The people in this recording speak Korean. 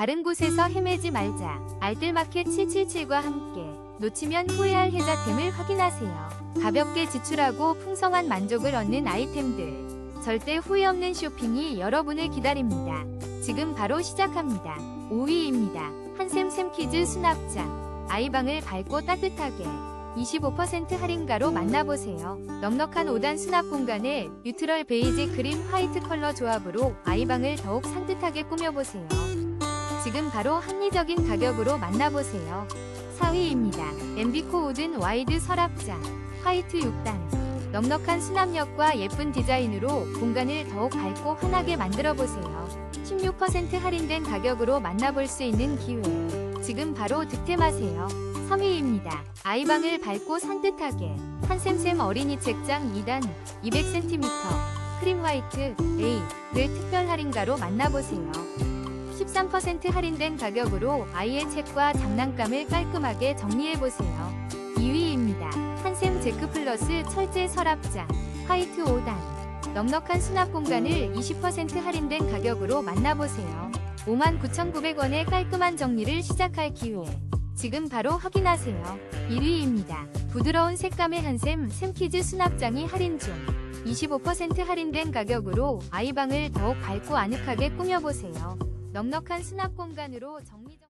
다른 곳에서 헤매지 말자. 알뜰마켓 777과 함께 놓치면 후회할 혜자템을 확인하세요. 가볍게 지출하고 풍성한 만족을 얻는 아이템들. 절대 후회 없는 쇼핑이 여러분을 기다립니다. 지금 바로 시작합니다. 5위입니다. 한샘샘 키즈 수납장. 아이방을 밝고 따뜻하게 25% 할인가로 만나보세요. 넉넉한 5단 수납 공간에 뉴트럴 베이지 그린 화이트 컬러 조합으로 아이방을 더욱 산뜻하게 꾸며보세요. 지금 바로 합리적인 가격으로 만나보세요. 4위입니다. 엠비코 우든 와이드 서랍장 화이트 6단 넉넉한 수납력과 예쁜 디자인으로 공간을 더욱 밝고 환하게 만들어보세요. 16% 할인된 가격으로 만나볼 수 있는 기회. 지금 바로 득템하세요. 3위입니다. 아이방을 밝고 산뜻하게 한샘샘 어린이 책장 2단 200cm 크림 화이트 A를 특별 할인가로 만나보세요. 13% 할인된 가격으로 아이의 책과 장난감을 깔끔하게 정리해보세요. 2위입니다. 한샘 제크 플러스 철제 서랍장 화이트 5단 넉넉한 수납 공간을 20% 할인된 가격으로 만나보세요. 59,900원의 깔끔한 정리를 시작할 기회. 지금 바로 확인하세요. 1위입니다. 부드러운 색감의 한샘 샘키즈 수납장이 할인 중. 25% 할인된 가격으로 아이방을 더욱 밝고 아늑하게 꾸며보세요. 넉넉한 수납 공간으로 정리정